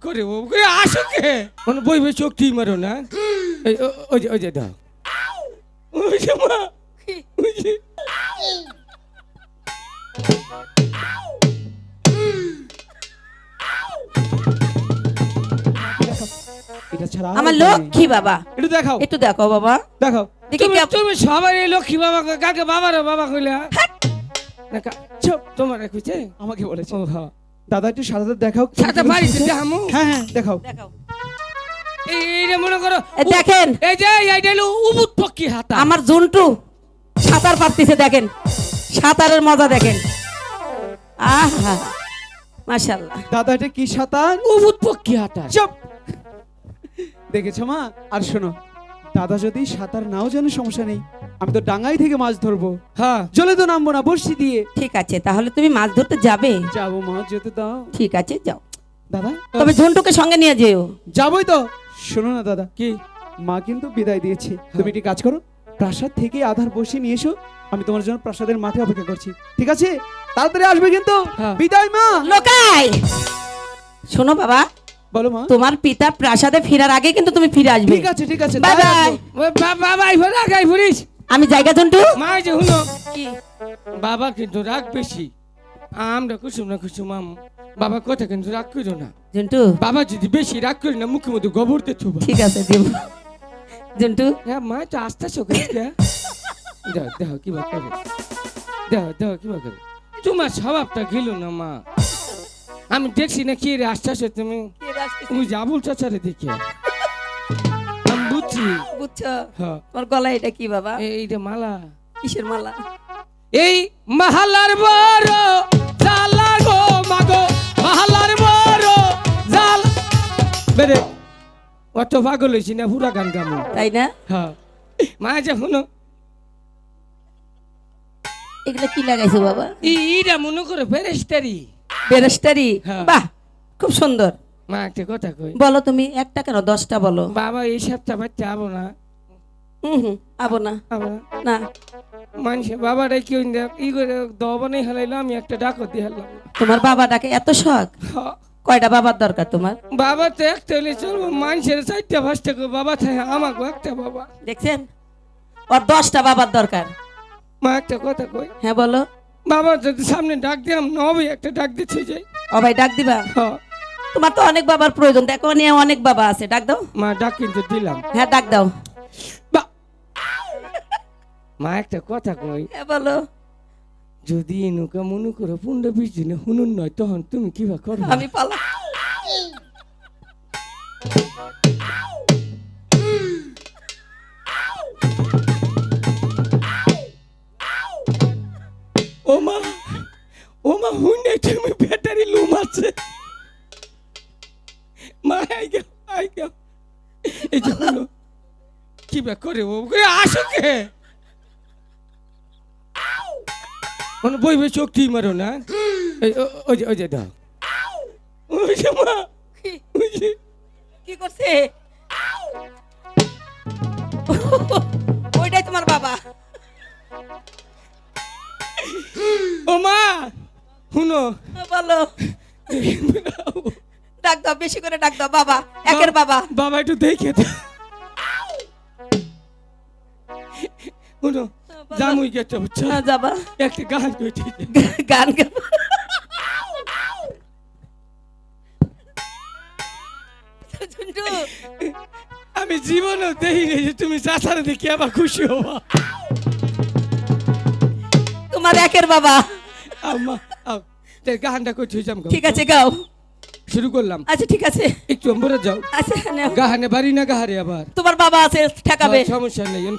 করে ও করে আসো কে? মানে বই বই চোখ টি মারো না। ওই যে ওই যে দাও। ওই যে মা। ওই যে। এটা ছাড়া আর আমার লক্ষ্মী বাবা। একটু দেখাও। একটু দেখো বাবা। দেখাও। দেখি তুমি এই লক্ষ্মী বাবা কাকে বাবার বাবা কইলে কা- চুপ তোমার কইছে আমাকে বলেছে। ও হ্যাঁ দাদা একটু সাদাতে দেখাও সাথে বাড়িতে দেখামু। হ্যাঁ হ্যাঁ দেখাও। দেখাও। এই এইটা মনে করো দেখেন। এই যে এইটা হলো উবুত পক্ষী হাতা। আমার জন্টু সাঁতার পারতেছে দেখেন। সাঁতারের মজা দেখেন। আহা মাশাল্লাহ দাদা এটা কি সাঁতার? উবুত পক্ষী হাতা। চুপ। দেখেছ মা? আর শোনো দাদা যদি সাঁতার নাও জানে সমস্যা নেই। আমি তো ডাঙ্গাই থেকে মাছ ধরবো। হ্যাঁ। জলে তো নামবো না বর্ষি দিয়ে। ঠিক আছে তাহলে তুমি মাছ ধরতে যাবে। যাব মা যেতে দাও। ঠিক আছে যাও। দাদা? তবে ঝন্টুকে সঙ্গে নিয়ে যেও। যাবোই তো। শোনো না দাদা। কি? মা কিন্তু বিদায় দিয়েছে। তুমি একটি কাজ করো প্রাসাদ থেকে আধার বসে নিয়ে এসো। আমি তোমার জন্য প্রাসাদের মাঠে অপেক্ষা করছি। ঠিক আছে? তাড়াতাড়ি আসবে কিন্তু। হ্যাঁ। বিদায় মা। লোকাই! শোনো বাবা বলো মা। তোমার পিতা প্রাসাদে ফেরার আগে কিন্তু তুমি ফিরে আসবে। ঠিক আছে ঠিক আছে বাই বাই বা- বাবা আইফো রাখাই ফুরিস আমি জায়গা ঝন্টু মা যে কি? বাবা কিন্তু রাগ বেশি। আমরা কুসুম না কুসুম আম। বাবা কথা কিন্তু রাগ করো না। ঝন্টু বাবা যদি বেশি রাগ করি না মুখে মধ্যে গোবর দিয়ে থুবা। ঠিক আছে দিব। ঝন্টু হ্যাঁ মা তো আস্তে চোখে দেখ কি বা করে? দেখ দেখ কিবা করে? তোমার স্বভাবটা গেল না মা। আমি দেখছি না কি রে আস্তে আস্তে তুমি তুমি যাবুল চাচারে দেখে আমি বুঝছি। বুঝছ? হ্যাঁ। তোমার গলায় এটা কি বাবা? এইটা মালা। কিসের মালা? এই মাহালার বড় জালা গো মাগো। মাহালার বড় জাল। বেরে অত পাগল হয়েছি না পুরা গান গামো তাই না? হ্যাঁ। মা যে শুনো। এগুলো কি লাগাইছো বাবা? ইরা মনে করে ফেরেস্তারি বেরেস্টারি হ্যাঁ। বাহ খুব সুন্দর। মা একটা কথা কই? বলো তুমি একটা কেন? দশটা বলো। বাবা এই সপ্তাহ বাচ্চা আবো না। হুম হুম আবো না। না। না। মানুষে বাবাটা কি ই করে দবানে হেলাইলো আমি একটা ডাকত দিয়ে হেলাম। তোমার বাবাটাকে এত শখ। কয়টা বাবার দরকার তোমার? বাবা তো একটা হলে চলবো মানুষের চারটা পাঁচটা বাবা থাকে আমাকে একটা বাবা। দেখছেন? ওর দশটা বাবার দরকার। মা একটা কথা কই? হ্যাঁ বলো। বাবা যদি সামনে ডাক দিলাম নবে একটা ডাক দিতে যাই। ও ভাই ডাক দিবা? হ্যাঁ তোমার তো অনেক বাবার প্রয়োজন। দেখো নিয়ে অনেক বাবা আছে। ডাক দাও। মা ডাক কিন্তু দিলাম। হ্যাঁ ডাক দাও। মা একটা কথা কই। হ্যাঁ বলো। যদি নৌকা মনে করো পুন্ড বিশ দিনে হুনুন নয় তখন তুমি কিবা করো আমি পালা। ও মা ও মা হুনে তুমি ব্যাটারি লুম আছে। এই যে হলো। করে ও? আসো কে? বই বই চোখ টি মারো না। ওই যে ওই যে দাও। ওই যে মা। ওই যে। কি করছে? ওইটাই তোমার বাবা। ও মা শুনো। বলো। ডাক দাও বেশি করে ডাক দাও বাবা একের বাবা। বাবা একটু দেখে। শুনো জামুই গেছে বুঝছ হ্যাঁ, যাবা। একটা গান কইতে গান গাবো আমি জীবনও দেখি নাই যে তুমি চাচার দেখে আবার খুশি হবা। তোমার একের বাবা। আম্মা গানটা যাম ঠিক আছে গাও। শুরু করলাম। আচ্ছা ঠিক আছে। একটু অম্বরে যাও। আচ্ছা নাও। গাহানে বাড়ি না গাহারে আবার। তোমার বাবা আছে ঠেকাবে। সমস্যা নেই এখন